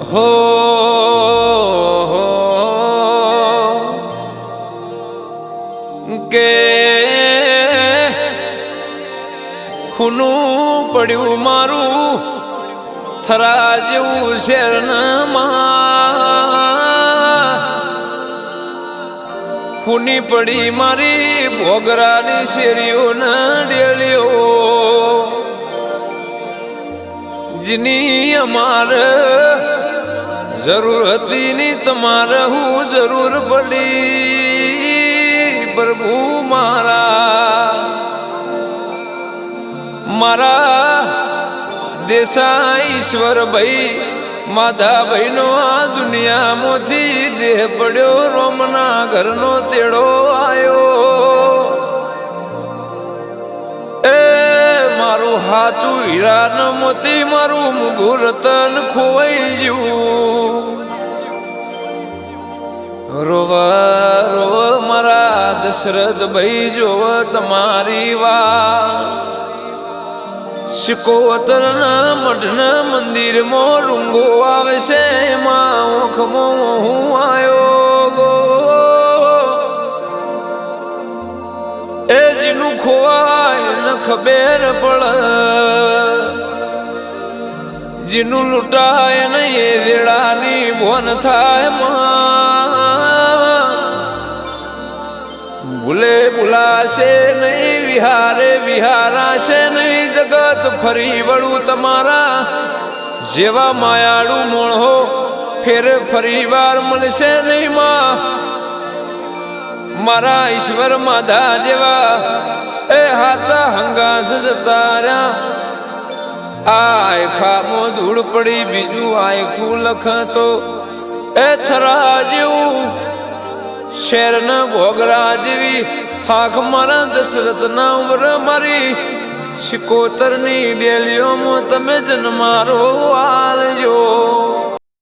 હો કે ખૂનું પડ્યું મારું થરા જેવું શેરનામાં. ખૂની પડી મારી ભોગરાની શેરીઓના ડેલીઓ જેની અમારે જરૂર હતી ની તમારે હું જરૂર પડી. પ્રભુ મારા મારા દેશા ઈશ્વર ભાઈ, માધા ભાઈનો આ દુનિયામાંથી દેહ પડ્યો, રોમના ઘરનો તેડો આયો. એ મારું હાથું હીરા મોતી, મારું મુગું રતન ખોવાઈ ગયું. રોવા રોવ મારા દશરથ ભાઈ જોવ તમારી વાત. શિકોતર ના મઢના મંદિરમાં રૂંગો આવે છે, એમાં ઓખમાં હું આવ્યો એ જીનું ખોવાય ન ખબર પડે. જીનું લૂંટાય નહીં એ વેળાની ભોન થાયમાં ભૂલાશે નહીં, વિહારે વિહારાશે નહીં, જગત ફરી વળું તમારા જેવા માયાળુ મોણો ફેર ફરી વાર મળશે નહીં માં. મારા ઈશ્વર માધા જેવા, એ હાથા હંગા જતા રહ્યા આય ખામો ધૂળ પડી, બીજું આયખું લખતો એ થરા જેવું શેરના ભોગરા જેવી હાક મારા દશરથના ઉમર મારી. શિકોતરની ડેલીઓમાં તમે જન્મારો આલજો.